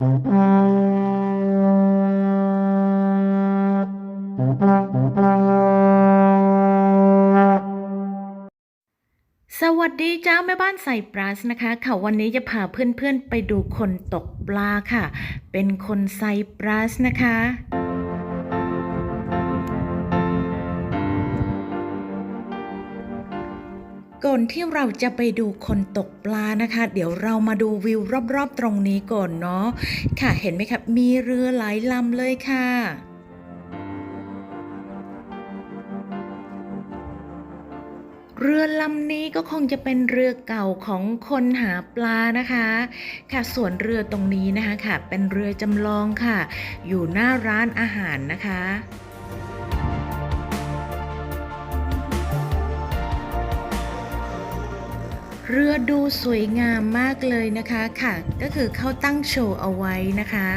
สวัสดีจ้าแม่บ้านใส่ปลาสนะคะค่ะวันนี้จะพาเพื่อนๆไปดูคนตกปลาค่ะ เป็นคนใส่ปลาสนะคะ ก่อนที่เราจะไปดูคนตกปลานะคะ เดี๋ยวเรามาดูวิวรอบๆตรงนี้ก่อนเนาะค่ะเห็นไหมครับมีเรือหลายลำเลยค่ะเรือลำนี้ก็คงจะเป็นเรือเก่าของคนหาปลานะคะ ค่ะส่วนเรือตรงนี้นะคะค่ะ เป็นเรือจำลองค่ะ อยู่หน้าร้านอาหารนะคะ เรือดูสวยงามมากเลยนะคะค่ะ ก็คือเขาตั้งโชว์เอาไว้นะคะ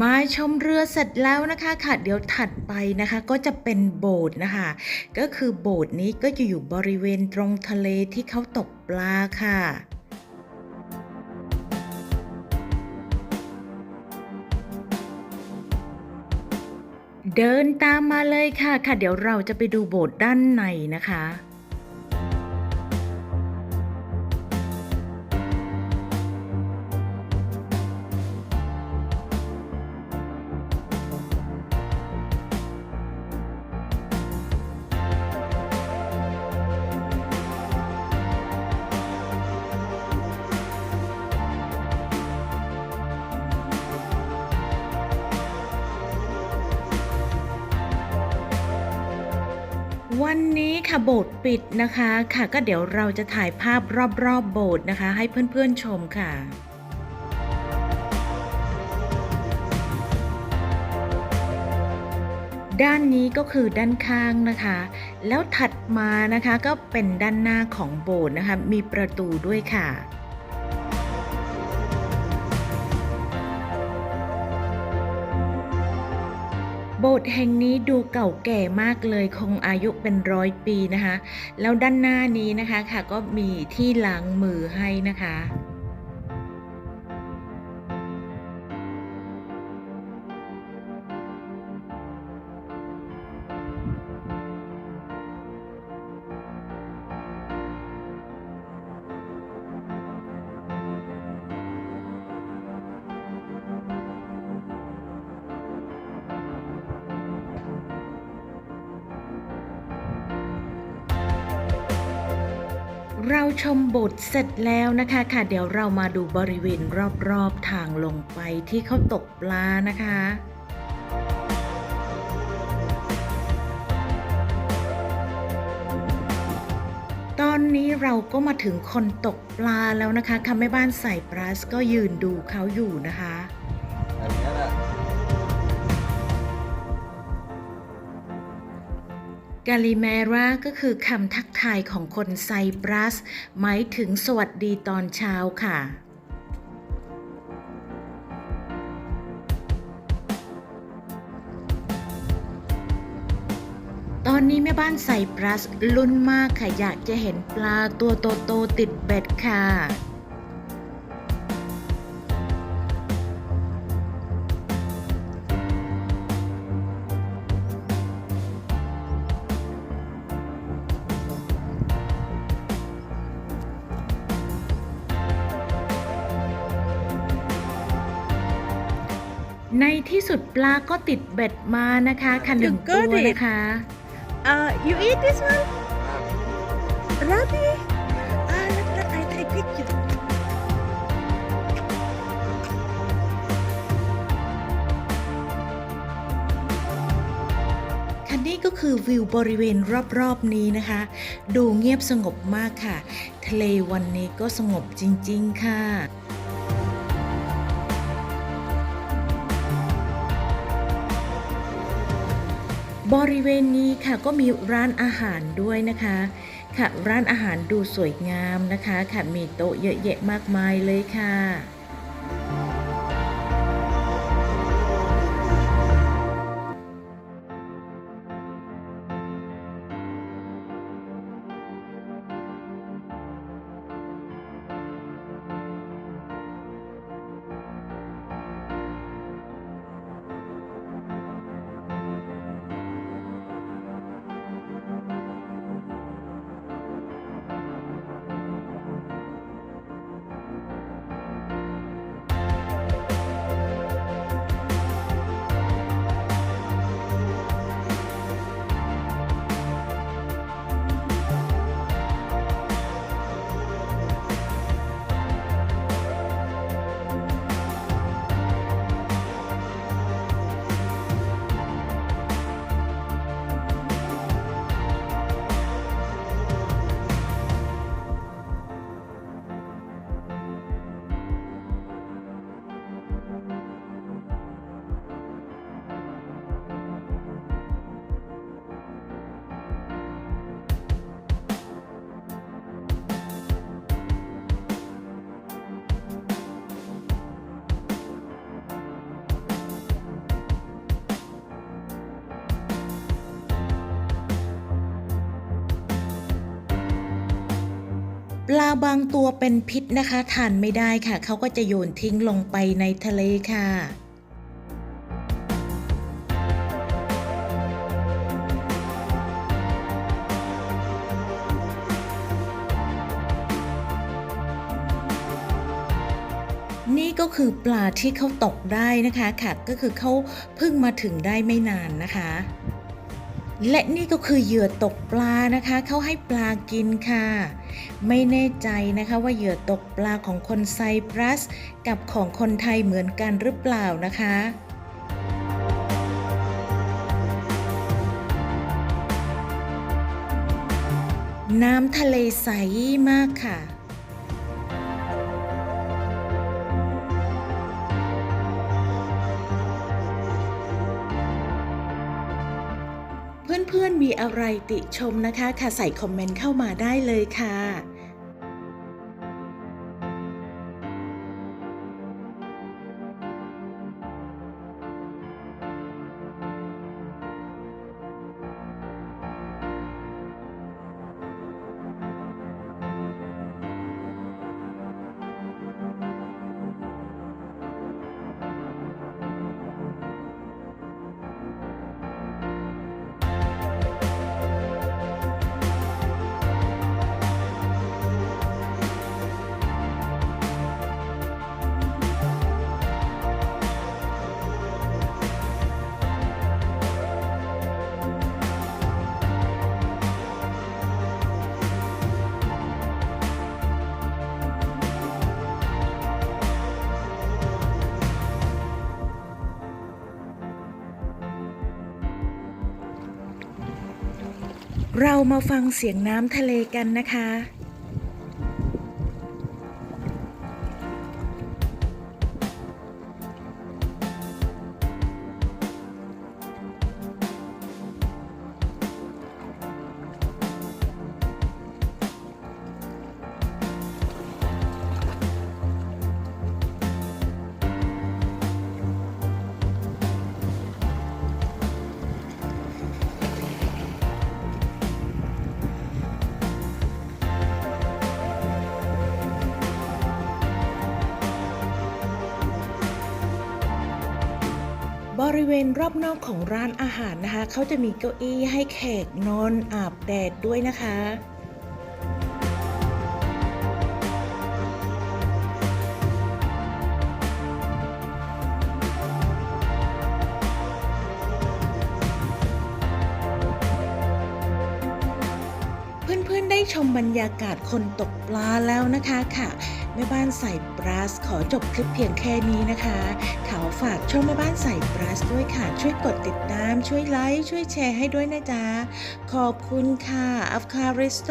มาชมเรือเสร็จแล้วนะคะค่ะเดี๋ยวถัดไปนะคะก็จะเป็นโบสถ์นะคะ ก็คือโบสถ์นี้ก็จะอยู่บริเวณตรงทะเลที่เขาตกปลาค่ะ เดินตามมาเลยค่ะค่ะ เดี๋ยวเราจะไปดูโบสถ์ด้านในนะคะ วันนี้ค่ะโบสถ์ปิดนะคะค่ะ ก็เดี๋ยวเราจะถ่ายภาพรอบๆโบสถ์นะคะ ให้เพื่อนๆชมค่ะด้านนี้ก็คือด้านข้างนะคะ แล้วถัดมานะคะก็เป็นด้านหน้าของโบสถ์นะคะ มีประตูด้วยค่ะ โบสถ์แห่งนี้ดูเก่าแก่มากเลยคงอายุเป็นร้อยปีนะคะ แล้วด้านหน้านี้นะคะค่ะก็มีที่ล้างมือให้นะคะ เราชมโบสถ์เสร็จแล้วนะคะค่ะ เดี๋ยวเรามาดูบริเวณรอบๆทางลงไปที่เขาตกปลานะคะตอนนี้เราก็มาถึงคนตกปลาแล้วนะคะค่ะแม่บ้านใส่ปลาสก็ยืนดูเขาอยู่นะคะอันนี้แหละ กาลิเมราก็คือคำทักทายของคนไซปรัส หมายถึงสวัสดีตอนเช้าค่ะตอนนี้แม่บ้านไซปรัสลุ้นมากค่ะ อยากจะเห็นปลาตัวโตๆติดเบ็ดค่ะ ในที่สุดปลาก็ติดเบ็ดมานะคะค่ะหนึ่ง You ตัว got it นะคะ Uh, you eat this one? Rabbit? Ah, look, look, I take picture. คันนี้ก็คือวิวบริเวณรอบๆนี้นะคะ ดูเงียบสงบมากค่ะ ทะเลวันนี้ก็สงบจริง ๆ ค่ะ บริเวณนี้ค่ะก็มีร้านอาหารด้วยนะคะค่ะร้านอาหารดูสวยงามนะคะค่ะมีโต๊ะเยอะแยะมากมายเลยค่ะ ปลาบางตัวเป็นพิษนะคะทานไม่ได้ค่ะ เขาก็จะโยนทิ้งลงไปในทะเลค่ะ นี่ก็คือปลาที่เขาตกได้นะคะค่ะ ก็คือเขาเพิ่งมาถึงได้ไม่นานนะคะ และนี่ก็คือเหยื่อตกปลานะคะ เขาให้ปลากินค่ะ ไม่แน่ใจนะคะว่าเหยื่อตกปลาของคนไซปรัส กับของคนไทยเหมือนกันหรือเปล่านะคะน้ำทะเลใสมากค่ะ เพื่อนๆมีอะไรติชมนะคะ ค่ะใส่คอมเมนต์เข้ามาได้เลยค่ะ เรามาฟังเสียงน้ำทะเลกันนะคะ ริเวณรอบนอกของร้านอาหารนะคะ เขาจะมีเก้าอี้ให้แขกนอนอาบแดดด้วยนะคะ ชมบรรยากาศคนตกปลาแล้วนะคะค่ะแม่บ้านใส่ปลาสขอจบคลิปเพียงแค่นี้นะคะขอฝากช่องแม่บ้านใส่ปลาสด้วยค่ะ ช่วยกดติดตาม ช่วยไลค์ช่วยแชร์ให้ด้วยนะจ๊ะ ขอบคุณค่ะอัฟคาริสโต